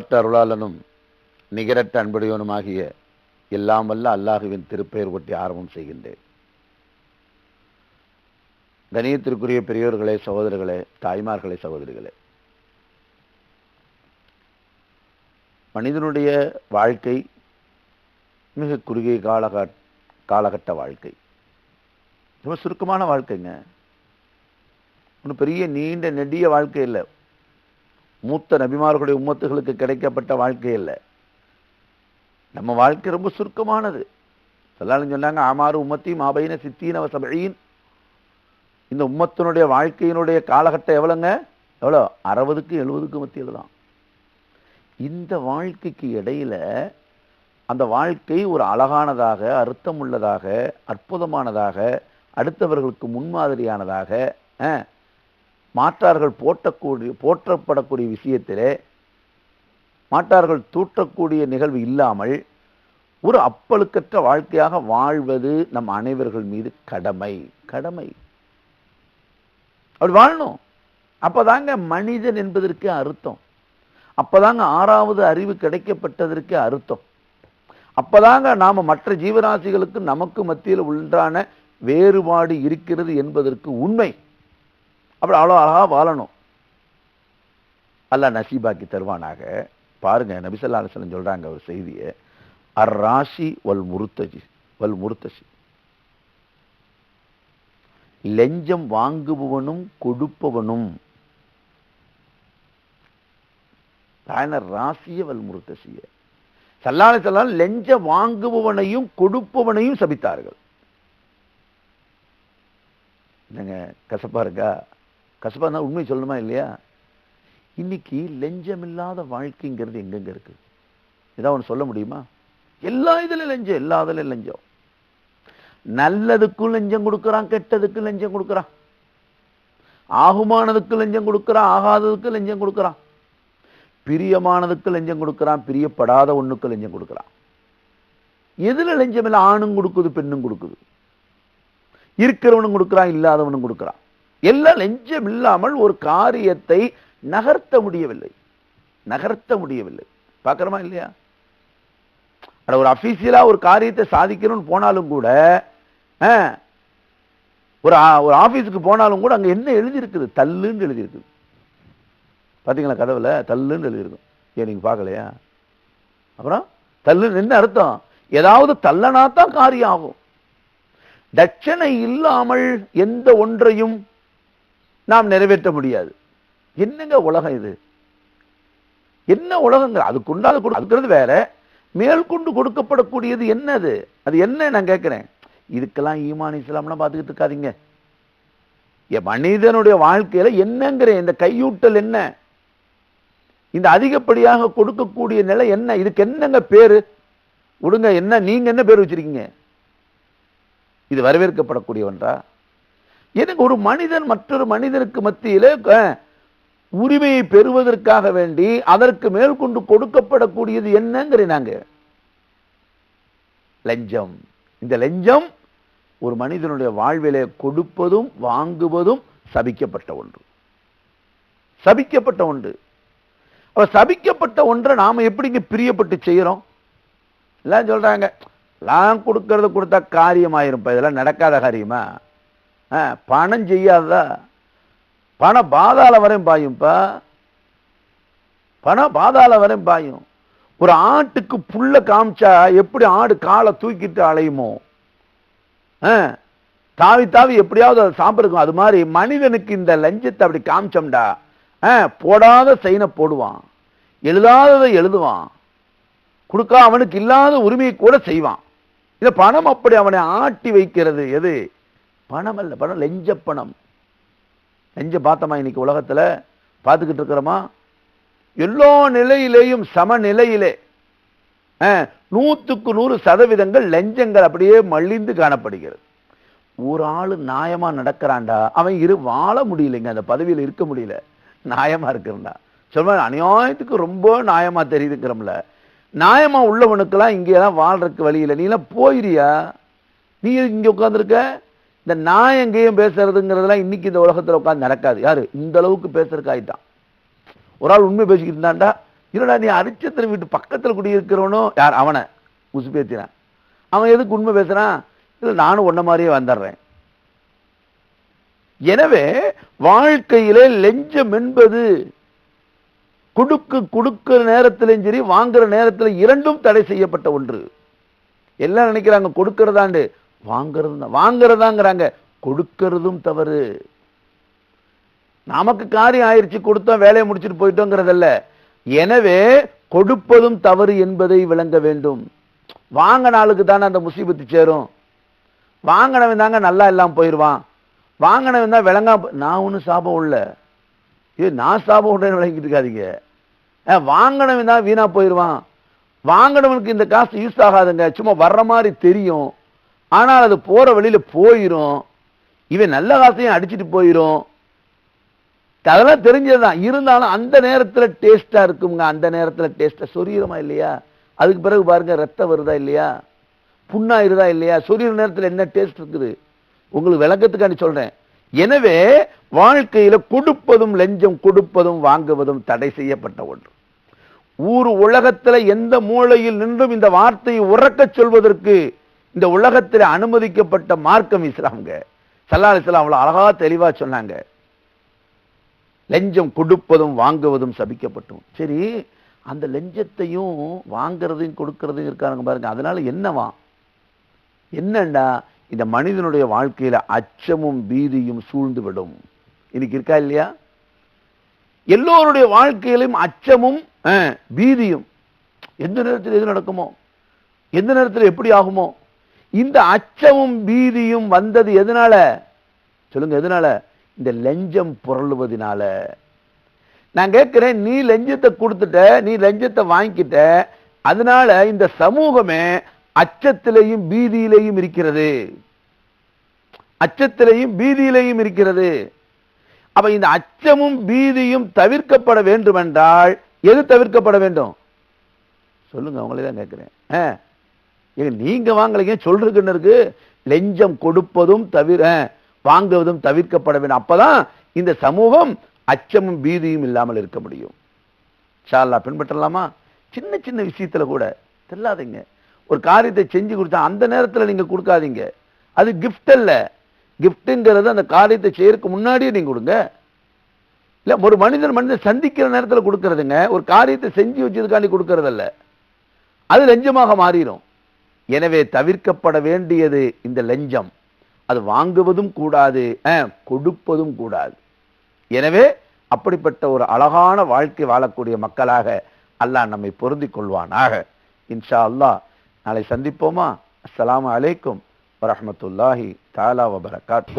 அளவற்ற அருளாளனும் நிகரற்ற அன்புடையவனுமாகிய எல்லாம் வல்ல அல்லாஹுவின் திருப்பெயர் ஒட்டி ஆரம்பம் செய்கின்றேன். கணியத்திற்குரிய பெரியோர்களே சகோதரர்களே தாய்மார்களே சகோதரிகளே மனிதனுடைய வாழ்க்கை மிக குறுகிய காலக காலகட்ட வாழ்க்கை. ரொம்ப சுருக்கமான வாழ்க்கைங்க. ஒன்றும் பெரிய நீண்ட நெடிய வாழ்க்கை இல்லை. மூத்த நபிமார்களுடைய உம்மத்துகளுக்கு கிடைக்கப்பட்ட வாழ்க்கை இல்லை நம்ம வாழ்க்கை ரொம்ப சுருக்கமானது. சொல்லாலும் சொன்னாங்க ஆமாறு உம்மத்தி மாபைன சித்தீன சபையின். இந்த உம்மத்தினுடைய வாழ்க்கையினுடைய காலகட்டம் எவ்வளோங்க? எவ்வளோ? அறுபதுக்கு எழுபதுக்கும் மத்தியில் தான். இந்த வாழ்க்கைக்கு இடையில அந்த வாழ்க்கை ஒரு அழகானதாக அர்த்தமுள்ளதாக அற்புதமானதாக அடுத்தவர்களுக்கு முன்மாதிரியானதாக மாற்றார்கள் போற்றக்கூடிய போற்றப்படக்கூடிய விஷயத்திலே மாற்றார்கள் தூற்றக்கூடிய நிகழ்வு இல்லாமல் ஒரு அப்பழுக்கற்ற வாழ்க்கையாக வாழ்வது நம் அனைவர்கள் மீது கடமை கடமை. அப்படி வாழணும். அப்பதாங்க மனிதன் என்பதற்கு அர்த்தம். அப்பதாங்க ஆறாவது அறிவு கிடைக்கப்பட்டதற்கு அர்த்தம். அப்பதாங்க நாம மற்ற ஜீவராசிகளுக்கு நமக்கு மத்தியில் உண்டான வேறுபாடு இருக்கிறது என்பதற்கு உண்மை. அப்படி அவ்வளோ அழகாக வாழணும். அல்லாஹ் நசீபாக்கி தருவானாக. பாருங்க நபிசல்லா அலிஸ்லம் சொல்றாங்க ஒரு செய்தியை. அர் ராசி வல் முருத்தஜி வல் முருத்தசி. லெஞ்சம் வாங்குபவனும் கொடுப்பவனும். ராசிய வல் முருத்தசிய. சல்லாலை சல்லால் லெஞ்ச வாங்குபவனையும் கொடுப்பவனையும் சபித்தார்கள். என்னங்க கசப்பா இருக்கா? கசப்பா உண்மை சொல்லணுமா இல்லையா? இன்னைக்கு லெஞ்சமில்லாத வாழ்க்கைங்கிறது எங்கெங்க இருக்கு? ஏதாவது ஒன்று சொல்ல முடியுமா? எல்லா இதுல லஞ்சம் எல்லா இதுல லஞ்சம். நல்லதுக்கும் லஞ்சம் கொடுக்குறான் கெட்டதுக்கு லஞ்சம் கொடுக்குறான். ஆகுமானதுக்கு லஞ்சம் கொடுக்குறான் ஆகாததுக்கு லஞ்சம் கொடுக்குறான். பிரியமானதுக்கு லஞ்சம் கொடுக்குறான் பிரியப்படாத ஒண்ணுக்கு லஞ்சம் கொடுக்குறான். எதுல லஞ்சம் இல்லை? ஆணும் கொடுக்குது பெண்ணும் கொடுக்குது. இருக்கிறவனும் கொடுக்குறான் இல்லாதவனும் கொடுக்குறான். எல்லாம் லஞ்சம் இல்லாமல் ஒரு காரியத்தை நகர்த்த முடியவில்லை. நகர்த்த முடியவில்லை. பார்க்குறோமா இல்லையா? ஒரு அபிஷியலா ஒரு காரியத்தை சாதிக்கணும்னு போனாலும் கூட ஒரு ஒரு ஆபீஸுக்கு போனாலும் கூட அங்க என்ன எழுதியிருக்குது? தள்ளுன்னு எழுதியிருக்குது. பாத்தீங்களா கதவுல? தள்ளுன்னு எழுதியிருக்கும். ஏன் நீங்க பார்க்கலையா? அப்புறம் தள்ளுன்னு என்ன அர்த்தம்? ஏதாவது தள்ளனா தான் காரியம் ஆகும். தட்சணை இல்லாமல் எந்த ஒன்றையும் நாம் நிறைவேற்ற முடியாது. என்னங்க உலகம் இது? என்ன உலகங்கள்? அதுக்குண்டாது கொடு- வேற. மேற்கொண்டு கொடுக்கப்படக்கூடியது என்னது? அது என்ன நான் கேட்குறேன். இதுக்கெல்லாம் ஈமான் இஸ்லாம்லாம் பார்த்துக்கிட்டு இருக்காதீங்க. என் மனிதனுடைய வாழ்க்கையில என்னங்கிற இந்த கையூட்டல் என்ன? இந்த அதிகப்படியாக கொடுக்கக்கூடிய நிலை என்ன? இதுக்கு என்னங்க பேரு? விடுங்க என்ன நீங்க என்ன பேர் வச்சிருக்கீங்க? இது வரவேற்கப்படக்கூடிய ஒன்றா எனக்கு ஒரு மனிதன் மற்றொரு மனிதனுக்கு மத்தியிலே உரிமையை பெறுவதற்காக வேண்டி அதற்கு மேற்கொண்டு கொடுக்கப்படக்கூடியது என்னங்கிற நாங்க. லஞ்சம். இந்த லஞ்சம் ஒரு மனிதனுடைய வாழ்விலே கொடுப்பதும் வாங்குவதும் சபிக்கப்பட்ட ஒன்று. சபிக்கப்பட்ட ஒன்று. அப்ப சபிக்கப்பட்ட ஒன்றை நாம எப்படிங்க பிரியப்பட்டு செய்யறோம்? எல்லாம் சொல்றாங்க எல்லாம் கொடுக்கறத கொடுத்தா காரியமாயிருப்பா இதெல்லாம் நடக்காத காரியமா? பணம் செய்யாதா பணம் பாதாள வரையும் பாயும்ப்பா பணம் பாதாள வரையும் பாயும். ஒரு ஆட்டுக்கு புல்ல காமிச்சா எப்படி ஆடு காலை தூக்கிட்டு அலையுமோ? தாவி தாவி எப்படியாவது அதை சாப்பிடுக்கும் அது மாதிரி மனிதனுக்கு இந்த லஞ்சத்தை அப்படி காமிச்சோம்டா. ஆ, போடாத செயினை போடுவான். எழுதாததை எழுதுவான். கொடுக்க அவனுக்கு இல்லாத உரிமையை கூட செய்வான். இந்த பணம் அப்படி அவனை ஆட்டி வைக்கிறது. எது? பணம் அல்ல பணம் லெஞ்ச பணம். லெஞ்ச பார்த்தோமா இன்னைக்கு உலகத்தில்? பார்த்துக்கிட்டு இருக்கிறோமா? எல்லா நிலையிலேயும் சமநிலையிலே நூற்றுக்கு நூறு சதவீதங்கள் லெஞ்சங்கள் அப்படியே மலிந்து காணப்படுகிறது. ஒரு ஆள் நியாயமாக நடக்கிறான்டா அவன் இரு வாழ முடியலைங்க அந்த பதவியில் இருக்க முடியல. நியாயமாக இருக்கிறண்டா சொல்லுவாங்க அநியாயத்துக்கு ரொம்ப நியாயமாக தெரியுதுங்கிறோம்ல. நியாயமாக உள்ளவனுக்கெல்லாம் இங்கே தான் வாழ்றதுக்கு வழியில் இல்லை. நீ எல்லாம் நீ இங்கே உட்காந்துருக்க இந்த நான் எங்கேயும் பேசுறதுங்கிறதுலாம் இன்னைக்கு இந்த உலகத்தில் உட்காந்து நடக்காது. யாரு? இந்த அளவுக்கு பேசுறதுக்கு ஆயிட்டான் ஒரு ஆள் உண்மை பேசிக்கிட்டு இருந்தாண்டா இல்லடா நீ அரிச்சத்திர வீட்டு பக்கத்தில் குடியிருக்கிறவனோ? யார்? அவனை உசுப்பேத்தினான் அவன் எதுக்கு உண்மை பேசுறான்? இல்லை நானும் ஒன்ன மாதிரியே வந்துடுறேன். எனவே வாழ்க்கையிலே லெஞ்சம் என்பது கொடுக்கு கொடுக்கிற நேரத்திலையும் சரி வாங்குற நேரத்தில் இரண்டும் தடை செய்யப்பட்ட ஒன்று. எல்லாம் நினைக்கிறாங்க கொடுக்கறதாண்டு. வாங்குறது தான் வாங்குறதாங்கிறாங்க. கொடுக்கறதும் தவறு. நமக்கு காரியம் ஆயிடுச்சு கொடுத்தோம் வேலையை முடிச்சுட்டு போயிட்டோங்கிறதல்ல. எனவே கொடுப்பதும் தவறு என்பதை விளங்க வேண்டும். வாங்கின ஆளுக்கு தானே அந்த முசீபத்து சேரும். வாங்கினவன் தாங்க நல்லா எல்லாம் போயிடுவான் வாங்கினவன் தான் விளங்கா நான் ஒன்றும் சாபம் உள்ள. ஏ நான் சாபம் உடனே விளங்கிட்டு இருக்காதீங்க. வாங்கினவன் தான் வீணாக போயிடுவான் வாங்கினவனுக்கு இந்த காசு யூஸ் ஆகாதுங்க. சும்மா வர்ற மாதிரி தெரியும். ஆனால் அது போகிற வழியில் போயிடும் இவன் நல்ல காசையும் அடிச்சிட்டு போயிடும் அதெல்லாம் தெரிஞ்சதுதான். இருந்தாலும் அந்த நேரத்தில் டேஸ்ட்டாக இருக்குங்க அந்த நேரத்தில் டேஸ்ட்டாக சொரீரமா இல்லையா? அதுக்கு பிறகு பாருங்கள் ரத்தம் வருதா இல்லையா? புண்ணாயிருதா இல்லையா? சொரியிற நேரத்தில் என்ன டேஸ்ட் இருக்குது? உங்களுக்கு விளக்கத்துக்காண்டி சொல்கிறேன் எனவே வாழ்க்கையில் கொடுப்பதும் லஞ்சம் கொடுப்பதும் வாங்குவதும் தடை செய்யப்பட்ட ஒன்று. ஊர் உலகத்தில் எந்த மூளையில் நின்றும் இந்த வார்த்தையை உறக்கச் சொல்வதற்கு இந்த உலகத்தில் அனுமதிக்கப்பட்ட மார்க்கம் இஸ்லாம்ங்க. சல்லா அலிஸ்லாம் அவ்வளவு அழகா தெளிவா சொன்னாங்க. லஞ்சம் கொடுப்பதும் வாங்குவதும் சபிக்கப்பட்டும். சரி அந்த லஞ்சத்தையும் வாங்கிறதையும் கொடுக்கறதையும் இருக்காங்க பாருங்க. அதனால என்னவா? என்னண்டா? இந்த மனிதனுடைய வாழ்க்கையில அச்சமும் பீதியும் சூழ்ந்து விடும் இன்னைக்கு இருக்கா இல்லையா? எல்லோருடைய வாழ்க்கையிலும் அச்சமும் பீதியும். எந்த நேரத்தில் எது நடக்குமோ? எந்த நேரத்தில் எப்படி ஆகுமோ? இந்த அச்சமும் பீதியும் வந்தது எதனால? சொல்லுங்க எதனால? இந்த லஞ்சம் புரளுவதனால. நான் கேட்கிறேன் நீ லஞ்சத்தை கொடுத்துட்ட நீ லஞ்சத்தை வாங்கிக்கிட்ட அதனால இந்த சமூகமே அச்சத்திலையும் பீதியிலேயும் இருக்கிறது. அச்சத்திலையும் பீதியிலையும் இருக்கிறது. அப்ப இந்த அச்சமும் பீதியும் தவிர்க்கப்பட வேண்டும் என்றால் எது தவிர்க்கப்பட வேண்டும்? சொல்லுங்க அவங்களே தான் கேட்கிறேன். ஆ. ஏங்க நீங்க வாங்கலைங்க சொல்றதுக்கு இருக்கு? லெஞ்சம் கொடுப்பதும் தவிர வாங்குவதும் தவிர்க்கப்பட வேண்டும். அப்பதான் இந்த சமூகம் அச்சமும் பீதியும் இல்லாமல் இருக்க முடியும். ஷால்லா பின்பற்றலாமா? சின்ன சின்ன விஷயத்துல கூட தெல்லாதீங்க ஒரு காரியத்தை செஞ்சு கொடுத்தா அந்த நேரத்தில் நீங்க கொடுக்காதீங்க. அது கிஃப்ட் அல்ல. கிஃப்ட்டுங்கிறது அந்த காரியத்தை செய்யறதுக்கு முன்னாடியே நீங்க கொடுங்க. இல்ல ஒரு மனிதன் மனிதன் சந்திக்கிற நேரத்தில் கொடுக்கறதுங்க ஒரு காரியத்தை செஞ்சு வச்சதுக்காண்டி கொடுக்கறதல்ல. அது லஞ்சமாக மாறிடும் எனவே தவிர்க்கப்பட வேண்டியது இந்த லஞ்சம். அது வாங்குவதும் கூடாது கொடுப்பதும் கூடாது. எனவே அப்படிப்பட்ட ஒரு அழகான வாழ்க்கை வாழக்கூடிய மக்களாக அல்லாஹ் நம்மை பொருந்தி கொள்வானாக இன்ஷா அல்லாஹ் நாளை சந்திப்போமா? அஸ்லாம் அலைக்கும் வரமத்துல்லாஹி தாலா வபரகாத்.